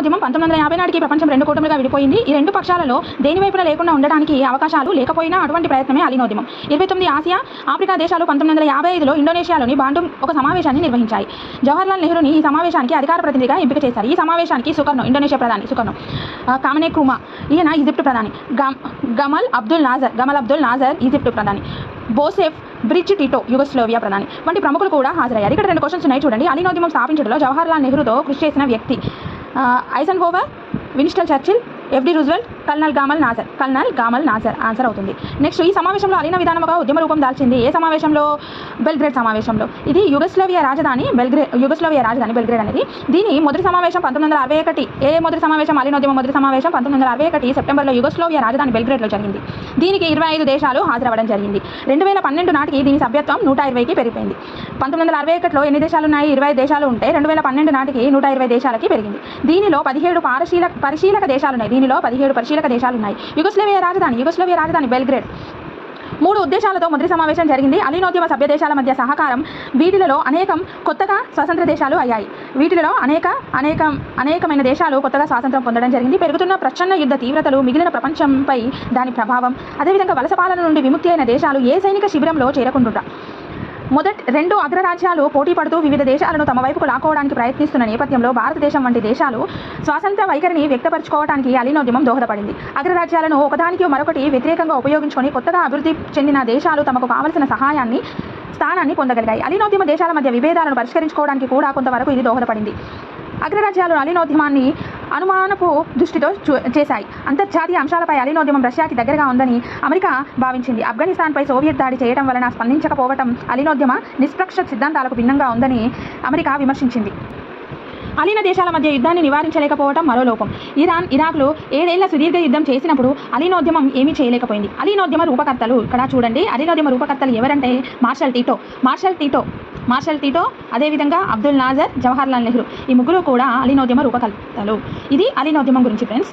ఉద్యమం పంతొమ్మిది వందల యాభై నాటికి ప్రపంచం రెండు కూటమిగా విడిపోయింది. ఈ రెండు పక్షాలలో దేని వైపున లేకుండా ఉండడానికి అవకాశాలు లేకపోయినా అటువంటి ప్రయత్నమే అలీనోద్యమం ఇరవై తొమ్మిది ఆసియా ఆఫ్రికా దేశాలు పంతొమ్మిది వందల యాభై ఐదులో ఇండోనేషియాలోని బాండుం ఒక సమావేశాన్ని నిర్వహించాయి. జవహర్లాల్ నెహ్రూని ఈ సమావేశానికి అధికార ప్రతినిధిగా ఎంపిక చేశారు. ఈ సమావేశానికి సుకర్ణో ఇండోనేషియా ప్రధాని సుకర్ణో. కామనే క్రూమా ఈయన ఈజిప్ట్ ప్రధాని. Gamal Abdul Nasser Gamal Abdul Nasser Egypt ప్రధాని. బోసెఫ్ బ్రిడ్జ్ టిటో యుగస్లోవియా ప్రధాని. వంటి ప్రముఖులు కూడా హాజరయ్యారు. ఇక్కడ రెండు క్వశ్చన్స్ ఉన్నాయి చూడండి. అలీనోద్యమం స్థాపించడంలో జవహర్లాల్ నెహ్రూతో కృషి చేసిన వ్యక్తి Eisenhower Winston Churchill FD Roosevelt colonel Gamal Nasser colonel Gamal Nasser answer అవుతుంది. నెక్స్ట్ ఈ సమావేశంలో అలీన విధానం ఒక ఉద్యమ రూపం దాల్చింది ఏ సమావేశంలో? బెల్గ్రేడ్ సమావేశంలో. ఇది యుగస్లోవియా రాజధాని బెల్గ్రే యుగస్లోవియా రాజధాని బెల్గ్రేడ్ అనేది. దీని మొదటి సమావేశం పంతొమ్మిది వందల అరవై ఒకటి. ఏ మొదటి సమావేశం? అలీనోద్యమం మొదటి సమావేశం పంతొమ్మిది వందల అరవై ఒకటి. సెప్టెంబర్లో యుగస్లోవియా రాజధాని బెల్గ్రేడ్లో జరిగింది. దీనికి ఇరవై ఐదు దేశాలు హాజరవ్వడం జరిగింది. రెండు వేల పన్నెండు నాటికి దీని సభ్యత్వం నూట ఇరవైకి పెరిగిపోయింది. పంతొమ్మిది వందల అరవై ఒకటిలో ఎన్ని దేశాలు ఉన్నాయి? ఇరవై దేశాలు ఉంటే రెండు వేల పన్నెండు నాటికి నూట ఇరవై దేశాలకి పెరిగింది. దీనిలో పదిహేడు పారశీల పరిశీలక దేశాలు ఉన్నాయి. దీనిలో పదిహేడు పరిశీలక దేశాలు ఉన్నాయి. యుగస్లోవియా రాజధాని యుగస్లోవియా రాజధాని బెల్గ్రేడ్. మూడు ఉద్దేశాలతో మొదటి సమావేశం జరిగింది. అలీనోద్యమ సభ్య దేశాల మధ్య సహకారం వీటిలలో అనేకం కొత్తగా స్వతంత్ర దేశాలు అయ్యాయి. వీటిలో అనేక అనేక అనేకమైన దేశాలు కొత్తగా స్వాతంత్రం పొందడం జరిగింది. పెరుగుతున్న ప్రచ్ఛన్న యుద్ధ తీవ్రతలు మిగిలిన ప్రపంచంపై దాని ప్రభావం అదేవిధంగా వలస పాలన నుండి విముక్తి అయిన దేశాలు ఏ సైనిక శిబిరంలో చేరకుంటుంటా మొదటి రెండు అగ్రరాజ్యాలు పోటీ పడుతూ వివిధ దేశాలను తమ వైపుకు లాక్కోవడానికి ప్రయత్నిస్తున్న నేపథ్యంలో భారతదేశం వంటి దేశాలు స్వాతంత్ర వైఖరిని వ్యక్తపరచుకోవడానికి అలీనోద్యమం దోహదపడింది. అగ్రరాజ్యాలను ఒకదానికి మరొకటి వ్యతిరేకంగా ఉపయోగించుకొని కొత్తగా అభివృద్ధి చెందిన దేశాలు తమకు కావలసిన సహాయాన్ని స్థానాన్ని పొందగలిగాయి. అలీనోద్యమ దేశాల మధ్య విభేదాలను పరిష్కరించుకోవడానికి కూడా కొంతవరకు ఇది దోహదపడింది. అగ్రరాజ్యాలు అలీనోద్యమాన్ని అనుమానపు దృష్టితో చూ చేశాయి. అంతర్జాతీయ అంశాలపై అలీనోద్యమం రష్యాకి దగ్గరగా ఉందని అమెరికా భావించింది. ఆఫ్ఘనిస్తాన్పై సోవియట్ దాడి చేయడం వలన స్పందించకపోవటం అలీనోద్యమ నిష్పక్ష సిద్ధాంతాలకు భిన్నంగా ఉందని అమెరికా విమర్శించింది. అలీన దేశాల మధ్య యుద్ధాన్ని నివారించలేకపోవడం మరో లోపం. ఇరాన్ ఇరాక్లు ఏడేళ్ళ సుదీర్ఘ యుద్ధం చేసినప్పుడు అలీనోద్యమం ఏమీ చేయలేకపోయింది. అలీనోద్యమ రూపకర్తలు ఇక్కడ చూడండి అలీనోద్యమ రూపకర్తలు ఎవరంటే Marshal Tito. Marshal Tito Marshal Tito అదేవిధంగా అబ్దుల్ నాజర్ జవహర్లాల్ నెహ్రూ. ఈ ముగ్గురు కూడా అలీనోద్యమ రూపకల్పతలు ఇది అలీనోద్యమం గురించి ఫ్రెండ్స్